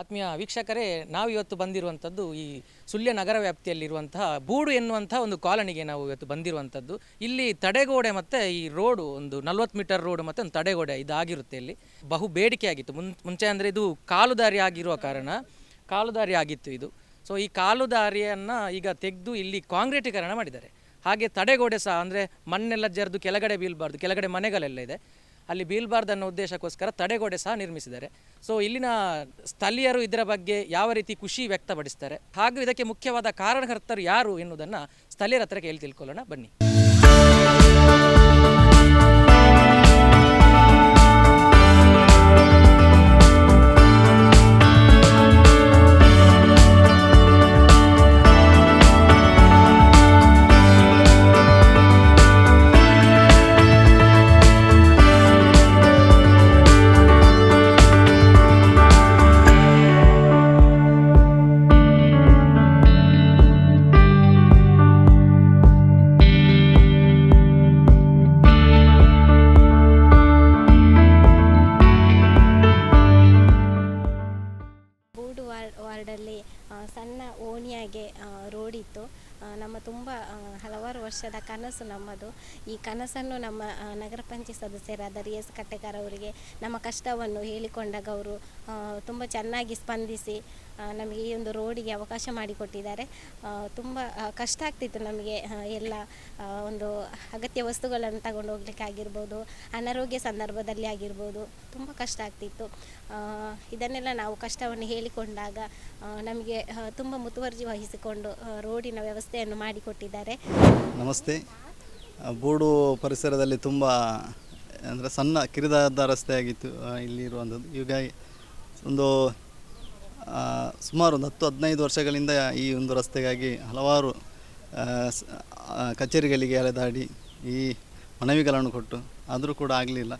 ಆತ್ಮೀಯ ವೀಕ್ಷಕರೇ, ನಾವು ಇವತ್ತು ಬಂದಿರುವಂಥದ್ದು ಈ ಸುಳ್ಯ ನಗರ ವ್ಯಾಪ್ತಿಯಲ್ಲಿರುವಂತಹ ಬೂಡು ಎನ್ನುವಂತಹ ಒಂದು ಕಾಲನಿಗೆ ನಾವು ಇವತ್ತು ಬಂದಿರುವಂಥದ್ದು. ಇಲ್ಲಿ ತಡೆಗೋಡೆ ಮತ್ತು ಈ ರೋಡು, ಒಂದು ನಲ್ವತ್ತು ಮೀಟರ್ ರೋಡ್ ಮತ್ತು ಒಂದು ತಡೆಗೋಡೆ ಇದಾಗಿರುತ್ತೆ ಇಲ್ಲಿ. ಬಹು ಬೇಡಿಕೆ ಆಗಿತ್ತು. ಮುಂಚೆ ಅಂದರೆ ಇದು ಕಾಲುದಾರಿ ಆಗಿರುವ ಕಾರಣ, ಕಾಲುದಾರಿ ಆಗಿತ್ತು ಇದು. ಸೊ ಈ ಕಾಲುದಾರಿಯನ್ನು ಈಗ ತೆಗೆದು ಇಲ್ಲಿ ಕಾಂಕ್ರೀಟೀಕರಣ ಮಾಡಿದ್ದಾರೆ. ಹಾಗೆ ತಡೆಗೋಡೆ ಸಹ ಅಂದರೆ ಮಣ್ಣೆಲ್ಲ ಜರಿದು ಕೆಳಗಡೆ ಬೀಳಬಾರ್ದು, ಕೆಳಗಡೆ ಮನೆಗಳೆಲ್ಲ ಇದೆ. ಅಲ್ಲಿ ಬೀಳಬಾರ್ದು ಅನ್ನೋ ಉದ್ದೇಶಕ್ಕೋಸ್ಕರ ತಡೆಗೋಡೆ ಸಹ ನಿರ್ಮಿಸಿದ್ದಾರೆ. ಸೊ ಇಲ್ಲಿನ ಸ್ಥಳೀಯರು ಇದರ ಬಗ್ಗೆ ಯಾವ ರೀತಿ ಖುಷಿ ವ್ಯಕ್ತಪಡಿಸ್ತಾರೆ, ಹಾಗೂ ಇದಕ್ಕೆ ಮುಖ್ಯವಾದ ಕಾರಣಕರ್ತರು ಯಾರು ಎನ್ನುವುದನ್ನು ಸ್ಥಳೀಯರ ಹತ್ರ ಕೇಳಿ ತಿಳ್ಕೊಳ್ಳೋಣ. ಬನ್ನಿ. ವಾರ್ಡ್ ಸಣ್ಣ ಓಣಿಯಾಗೆ ರೋಡಿತ್ತು. ನಮ್ಮ ತುಂಬ ಹಲವಾರು ವರ್ಷದ ಕನಸು ನಮ್ಮದು. ಈ ಕನಸನ್ನು ನಮ್ಮ ನಗರ ಪಂಚಾಯತ್ ಸದಸ್ಯರಾದ ರಿ ಎಸ್ ಕಟ್ಟೆಕಾರ ಅವರಿಗೆ ನಮ್ಮ ಕಷ್ಟವನ್ನು ಹೇಳಿಕೊಂಡಾಗ ಅವರು ತುಂಬ ಚೆನ್ನಾಗಿ ಸ್ಪಂದಿಸಿ ನಮಗೆ ಈ ಒಂದು ರೋಡಿಗೆ ಅವಕಾಶ ಮಾಡಿಕೊಟ್ಟಿದ್ದಾರೆ. ತುಂಬ ಕಷ್ಟ ಆಗ್ತಿತ್ತು ನಮಗೆ ಎಲ್ಲ ಒಂದು ಅಗತ್ಯ ವಸ್ತುಗಳನ್ನು ತಗೊಂಡು ಹೋಗ್ಲಿಕ್ಕೆ ಆಗಿರ್ಬೋದು, ಅನಾರೋಗ್ಯ ಸಂದರ್ಭದಲ್ಲಿ ಆಗಿರ್ಬೋದು, ತುಂಬ ಕಷ್ಟ ಆಗ್ತಿತ್ತು. ಇದನ್ನೆಲ್ಲ ನಾವು ಕಷ್ಟವನ್ನು ಹೇಳಿಕೊಂಡಾಗ ನಮಗೆ ತುಂಬ ಮುತುವರ್ಜಿ ವಹಿಸಿಕೊಂಡು ರೋಡಿನ ವ್ಯವಸ್ಥೆಯನ್ನು ಮಾಡಿಕೊಟ್ಟಿದ್ದಾರೆ. ನಮಸ್ತೆ. ಗೂಡು ಪರಿಸರದಲ್ಲಿ ತುಂಬ, ಅಂದರೆ ಸಣ್ಣ ಕಿರಿದಾದ ರಸ್ತೆ ಆಗಿತ್ತು ಇಲ್ಲಿರುವಂಥದ್ದು. ಈಗ ಒಂದು ಸುಮಾರು ಒಂದು ಹತ್ತು ಹದಿನೈದು ವರ್ಷಗಳಿಂದ ಈ ಒಂದು ರಸ್ತೆಗಾಗಿ ಹಲವಾರು ಕಚೇರಿಗಳಿಗೆ ಅಲೆದಾಡಿ ಈ ಮನವಿಗಳನ್ನು ಕೊಟ್ಟು, ಆದರೂ ಕೂಡ ಆಗಲಿಲ್ಲ.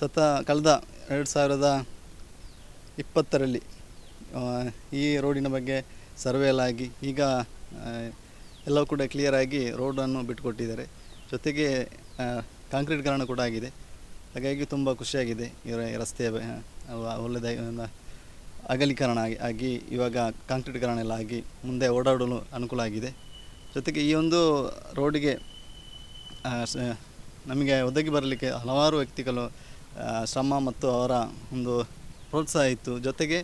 ಸತ ಕಳೆದ ಎರಡು ಸಾವಿರದ ಇಪ್ಪತ್ತರಲ್ಲಿ ಈ ರೋಡಿನ ಬಗ್ಗೆ ಸರ್ವೆ ಎಲ್ಲ ಆಗಿ, ಈಗ ಎಲ್ಲವೂ ಕೂಡ ಕ್ಲಿಯರ್ ಆಗಿ ರೋಡನ್ನು ಬಿಟ್ಟುಕೊಟ್ಟಿದ್ದಾರೆ. ಜೊತೆಗೆ ಕಾಂಕ್ರೀಟ್ಕರಣ ಕೂಡ ಆಗಿದೆ. ಹಾಗಾಗಿ ತುಂಬ ಖುಷಿಯಾಗಿದೆ ಈ ರಸ್ತೆಯ ಒಳ್ಳೆಯದಾಗಿ ಅಗಲೀಕರಣ ಆಗಿ ಇವಾಗ ಕಾಂಕ್ರೀಟ್ಕರಣ ಎಲ್ಲ ಆಗಿ ಮುಂದೆ ಓಡಾಡಲು ಅನುಕೂಲ ಆಗಿದೆ. ಜೊತೆಗೆ ಈ ಒಂದು ರೋಡಿಗೆ ನಮಗೆ ಒದಗಿ ಬರಲಿಕ್ಕೆ ಹಲವಾರು ವ್ಯಕ್ತಿಗಳು ಶ್ರಮ ಮತ್ತು ಅವರ ಒಂದು ಪ್ರೋತ್ಸಾಹ ಇತ್ತು. ಜೊತೆಗೆ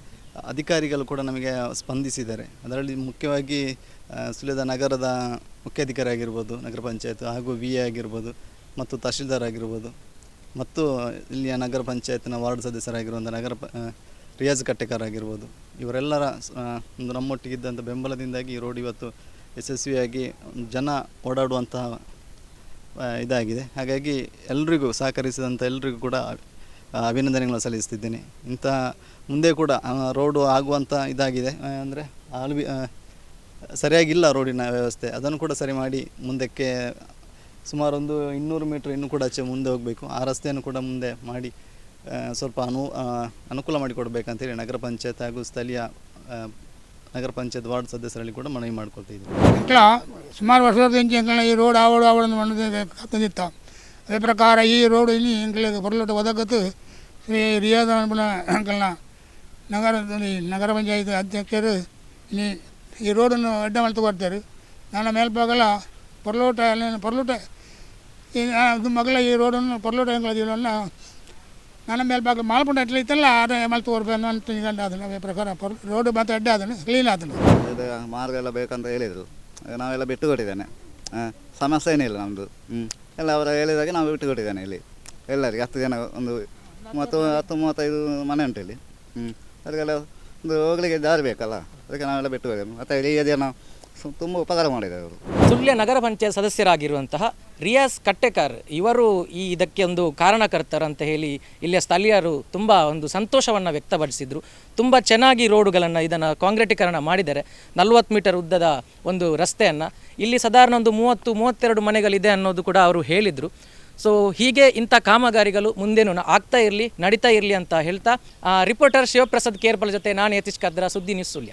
ಅಧಿಕಾರಿಗಳು ಕೂಡ ನಮಗೆ ಸ್ಪಂದಿಸಿದ್ದಾರೆ. ಅದರಲ್ಲಿ ಮುಖ್ಯವಾಗಿ ಸುಲಿದ ನಗರದ ಮುಖ್ಯಾಧಿಕಾರಿ ಆಗಿರ್ಬೋದು ನಗರ ಪಂಚಾಯತ್ ಹಾಗೂ ವಿ ಎ ಆಗಿರ್ಬೋದು ಮತ್ತು ತಹಶೀಲ್ದಾರ್ ಆಗಿರ್ಬೋದು. ಮತ್ತು ಇಲ್ಲಿಯ ನಗರ ಪಂಚಾಯತ್ನ ವಾರ್ಡ್ ಸದಸ್ಯರಾಗಿರುವಂಥ ನಗರ ಪ ರಿಯಾಜ್ ಕಟ್ಟೆಕರ್ ಆಗಿರ್ಬೋದು ಇವರೆಲ್ಲರ ಒಂದು ನಮ್ಮೊಟ್ಟಿಗಿದ್ದಂಥ ಬೆಂಬಲದಿಂದಾಗಿ ಈ ರೋಡ್ ಇವತ್ತು ಯಶಸ್ವಿಯಾಗಿ ಜನ ಓಡಾಡುವಂತಹ ಇದಾಗಿದೆ. ಹಾಗಾಗಿ ಎಲ್ರಿಗೂ ಸಹಕರಿಸಿದಂಥ ಎಲ್ರಿಗೂ ಕೂಡ ಅಭಿನಂದನೆಗಳನ್ನು ಸಲ್ಲಿಸ್ತಿದ್ದೇನೆ. ಇಂತಹ ಮುಂದೆ ಕೂಡ ರೋಡು ಆಗುವಂಥ ಇದಾಗಿದೆ. ಅಂದರೆ ಆಲ್ಬಿ ಸರಿಯಾಗಿಲ್ಲ ರೋಡಿನ ವ್ಯವಸ್ಥೆ. ಅದನ್ನು ಕೂಡ ಸರಿ ಮಾಡಿ ಮುಂದಕ್ಕೆ ಸುಮಾರು ಒಂದು ಇನ್ನೂರು ಮೀಟ್ರ್ ಇನ್ನೂ ಕೂಡ ಮುಂದೆ ಹೋಗಬೇಕು. ಆ ರಸ್ತೆಯನ್ನು ಕೂಡ ಮುಂದೆ ಮಾಡಿ ಸ್ವಲ್ಪ ಅನು ಅನುಕೂಲ ಮಾಡಿಕೊಡ್ಬೇಕಂತೇಳಿ ನಗರ ಪಂಚಾಯತ್ ಹಾಗೂ ಸ್ಥಳೀಯ ನಗರ ಪಂಚಾಯತ್ ವಾರ್ಡ್ ಸದಸ್ಯರಲ್ಲಿ ಕೂಡ ಮನವಿ ಮಾಡ್ಕೊಳ್ತಾ ಇದ್ದೀವಿ ಸುಮಾರು ವರ್ಷದ ಇಂಚಿ ಈ ರೋಡ್ ಆವಡು ಆವಡನ್ನು ತಂದಿತ್ತ ಅದೇ ಪ್ರಕಾರ ಈ ರೋಡ್ ಇಲ್ಲಿ ಎಂಕಲಿಗೆ ಬರಲೋಟ ಒದಗತ್ತು ಶ್ರೀ ರಿಯಾದ ಅಂಕಲ್ನ ನಗರದಲ್ಲಿ, ನಗರ ಪಂಚಾಯತ್ ಅಧ್ಯಕ್ಷರು ಇಲ್ಲಿ ಈ ರೋಡನ್ನು ಅಡ್ಡ ಮಾಡಿ ಬರ್ತಾರೆ ನನ್ನ ಮೇಲ್ಭಾಗಲ ಪರ್ಲೋಟ ಪರ್ಲೋಟ ಅದು ಮಗಳ ಈ ರೋಡನ್ನು ಪರ್ಲೋಟ ಎಂಕಲದಿಲ್ಲ ನನ್ನ ಮೇಲ್ಭಾಗ ಮಾಲ್ಪುಂಡ ಎಟ್ಲ ಇತ್ತಲ್ಲ ಅದು ಮಲ್ ತೋರ್ಬೇಕು ಅಂತ ಅದನ್ನು ಅದೇ ಪ್ರಕಾರ ಪರ್, ರೋಡ್ ಮತ್ತೆ ಅಡ್ಡ ಅದನ್ನು ಕ್ಲೀನ್ ಅದನ್ನು ಇದು ಮಾರ್ಗ ಎಲ್ಲ ಬೇಕಂತ ಹೇಳಿದರು. ನಾವೆಲ್ಲ ಬಿಟ್ಟು ಕೊಟ್ಟಿದ್ದೇನೆ ಸಮಸ್ಯೆ ಏನಿಲ್ಲ ನಮ್ಮದು ಹ್ಞೂ ಎಲ್ಲ ಅವರು ಹೇಳಿದಾಗೆ ನಾವು ಬಿಟ್ಟು ಕೊಟ್ಟಿದ್ದೇನೆ ಇಲ್ಲಿ. ಎಲ್ಲರಿಗೆ ಹತ್ತು ಜನ ಒಂದು ಮೂವತ್ತು, ಹತ್ತು, ಮೂವತ್ತೈದು ಮನೆ ಉಂಟು ಇಲ್ಲಿ. ಹ್ಞೂ ಅದಕ್ಕೆಲ್ಲ ಒಂದು ಹೋಗ್ಲಿಕ್ಕೆ ದಾರಿ ಬೇಕಲ್ಲ. ಅದಕ್ಕೆ ನಾವೆಲ್ಲ ಬಿಟ್ಟು ಹೋಗಿದ್ದೇವೆ ಮತ್ತು ಇಲ್ಲಿ ಜನ ತುಂಬ ಉಪಕಾರ ಮಾಡಿದ್ದಾರೆ ಅವರು. ಸುಳ್ಯ ನಗರ ಪಂಚಾಯತ್ ಸದಸ್ಯರಾಗಿರುವಂತಹ ರಿಯಾಸ್ ಕಟ್ಟೆಕರ್, ಇವರು ಈ ಇದಕ್ಕೆ ಒಂದು ಕಾರಣಕರ್ತರು ಅಂತ ಹೇಳಿ ಇಲ್ಲಿಯ ಸ್ಥಳೀಯರು ತುಂಬ ಒಂದು ಸಂತೋಷವನ್ನು ವ್ಯಕ್ತಪಡಿಸಿದರು. ತುಂಬ ಚೆನ್ನಾಗಿ ರೋಡುಗಳನ್ನು ಇದನ್ನು ಕಾಂಕ್ರೀಟೀಕರಣ ಮಾಡಿದ್ದಾರೆ. ನಲ್ವತ್ತು ಮೀಟರ್ ಉದ್ದದ ಒಂದು ರಸ್ತೆಯನ್ನು. ಇಲ್ಲಿ ಸಾಧಾರಣ ಒಂದು ಮೂವತ್ತು, ಮೂವತ್ತೆರಡು ಮನೆಗಳಿದೆ ಅನ್ನೋದು ಕೂಡ ಅವರು ಹೇಳಿದರು. ಸೊ ಹೀಗೆ ಇಂಥ ಕಾಮಗಾರಿಗಳು ಮುಂದೇನು ಆಗ್ತಾ ಇರಲಿ, ನಡೀತಾ ಇರಲಿ ಅಂತ ಹೇಳ್ತಾ ರಿಪೋರ್ಟರ್ ಶಿವಪ್ರಸಾದ್ ಕೇರ್ಪಲ್ ಜೊತೆ ನಾನು ಯತೀಶ್ ಕದ್ರ, ಸುದ್ದಿ ನ್ಯೂಸ್ ಸುಳ್ಯ.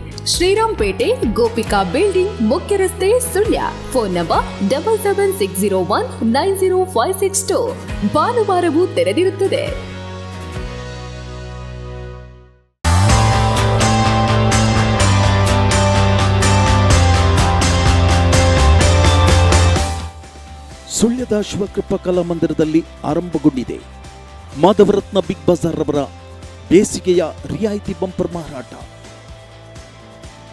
ಶ್ರೀರಾಮ್ಪೇಟೆ ಗೋಪಿಕಾ ಬಿಲ್ಡಿಂಗ್ ಮುಖ್ಯ ರಸ್ತೆ Sullia. Phone number double seven six zero one nine zero five six two ಭಾನುವಾರವೂ ತೆರೆದಿರುತ್ತದೆ. ಸುಳ್ಯದ ಶಿವಕೃಪ ಕಲಾ ಮಂದಿರದಲ್ಲಿ ಆರಂಭಗೊಂಡಿದೆ. ಮಾಧವರತ್ನ ಬಿಗ್ ಬಜಾರ್ ಅವರ ಬೇಸಿಗೆಯ ರಿಯಾಯಿತಿ ಬಂಪರ್ ಮಾರಾಟ.